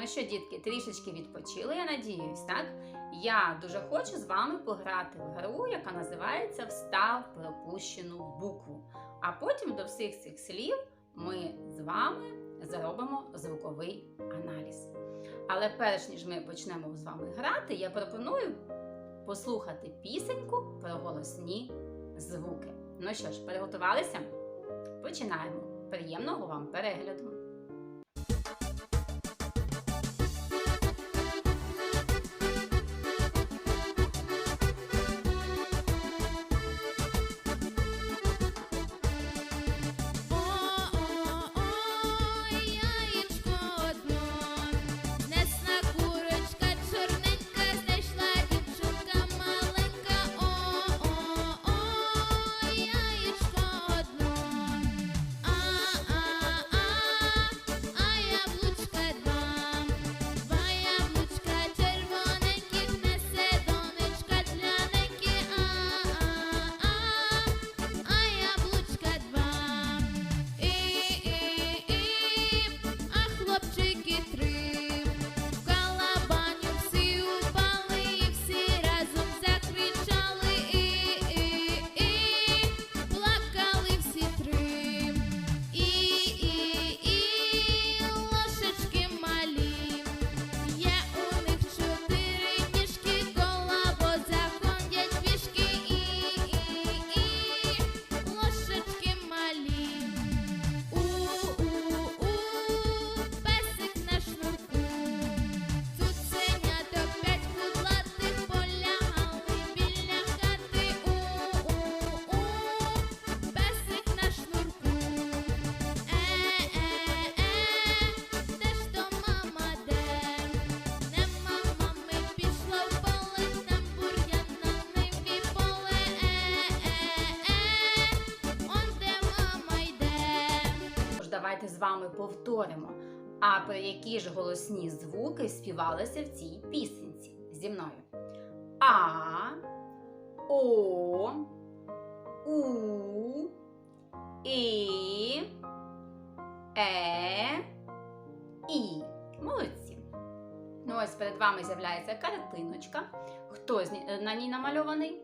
Ну що, дітки, трішечки відпочили, я надіюсь, так? Я дуже хочу з вами пограти в гру, яка називається Встав пропущену букву. А потім до всіх цих слів ми з вами зробимо звуковий аналіз. Але перш ніж ми почнемо з вами грати, я пропоную послухати пісеньку про голосні звуки. Ну що ж, приготувалися? Починаємо. Приємного вам перегляду! Давайте з вами повторимо. А про які ж голосні звуки співалися в цій пісенці зі мною? А, О, У, І, Е, І. Молодці. Ну, ось перед вами з'являється картиночка. Хто з на ній намальований?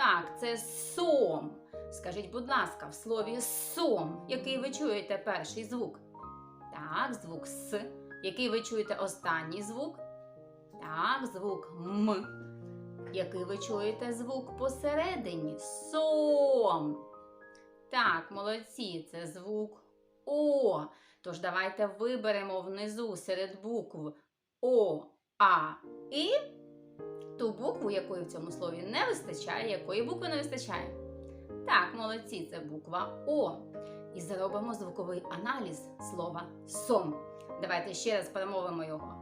Так, це сом. Скажіть, будь ласка, в слові сом, який ви чуєте перший звук? Так, звук С. Який ви чуєте останній звук? Так, звук М. Який ви чуєте звук посередині? Сом. Так, молодці, це звук О. Тож давайте виберемо внизу серед букв О, А, І ту букву, якої в цьому слові не вистачає, якої букви не вистачає. Так, молодці, це буква О. І зробимо звуковий аналіз слова сом. Давайте ще раз промовимо його.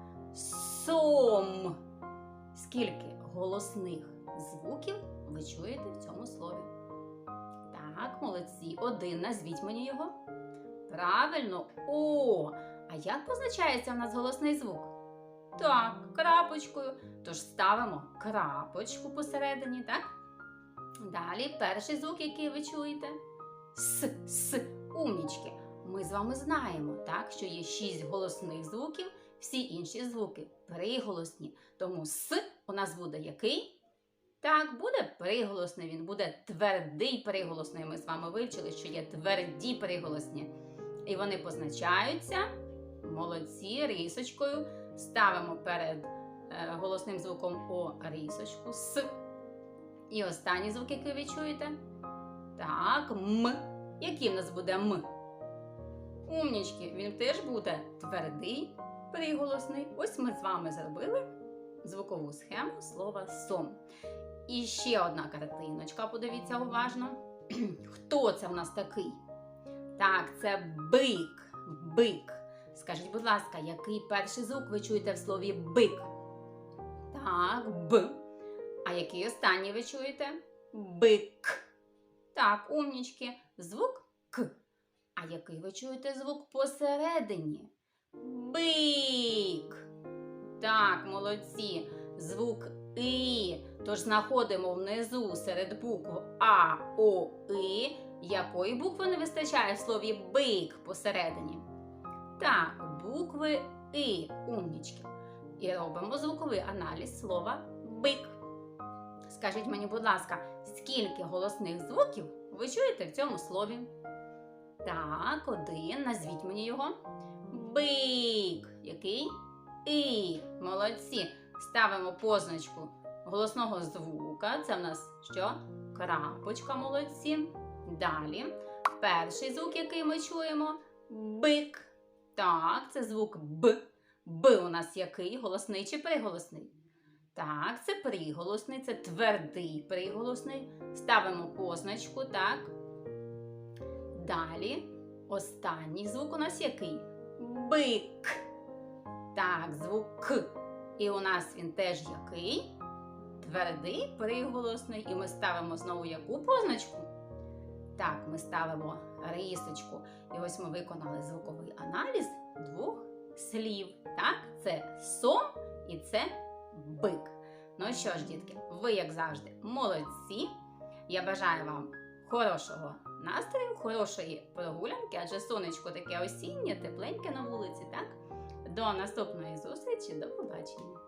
Сом. Скільки голосних звуків ви чуєте в цьому слові? Так, молодці. Один. Назвіть мені його. Правильно, О. А як позначається в нас голосний звук? Так, крапочкою. Тож ставимо крапочку посередині, так? Далі перший звук, який ви чуєте. С, с, умнічки. Ми з вами знаємо, так, що є шість голосних звуків, всі інші звуки приголосні. Тому с у нас буде який? Так, буде приголосний, він буде твердий приголосний. Ми з вами вивчили, що є тверді приголосні. І вони позначаються молодці рисочкою. Ставимо перед е, голосним звуком О рисочку С. І останній звук, який ви чуєте? Так, М. Який в нас буде М? Умнічки, він теж буде твердий, приголосний. Ось ми з вами зробили звукову схему слова сом. І ще одна картиночка, подивіться уважно. Хто це в нас такий? Так, це бик. Бик. Скажіть, будь ласка, який перший звук ви чуєте в слові бик? Так, Б. А який останній ви чуєте? Бик. Так, умнічки. Звук К. А який ви чуєте звук посередині? Бик. Так, молодці. Звук І. Тож знаходимо внизу серед букв А, О, І. Якої букви не вистачає в слові бик посередині? Так, букви І умнічки. І робимо звуковий аналіз слова бик. Скажіть мені, будь ласка, скільки голосних звуків ви чуєте в цьому слові? Так, один. Назвіть мені його. Бик. Який? І. Молодці. Ставимо позначку голосного звука. Це в нас що? Крапочка, молодці. Далі. Перший звук, який ми чуємо. Бик. Так, це звук Б. Б у нас який? Голосний чи приголосний? Так, це приголосний, це твердий приголосний. Ставимо позначку, так. Далі. Останній звук у нас який? Бик. Так, звук К. І у нас він теж який? Твердий приголосний. І ми ставимо знову яку позначку? Так, ми ставимо рисочку. І ось ми виконали звуковий аналіз двох слів. Так, це сом і це бик. Ну що ж, дітки, ви, як завжди, молодці. Я бажаю вам хорошого настрою, хорошої прогулянки, адже сонечко таке осіннє, тепленьке на вулиці, так? До наступної зустрічі, до побачення.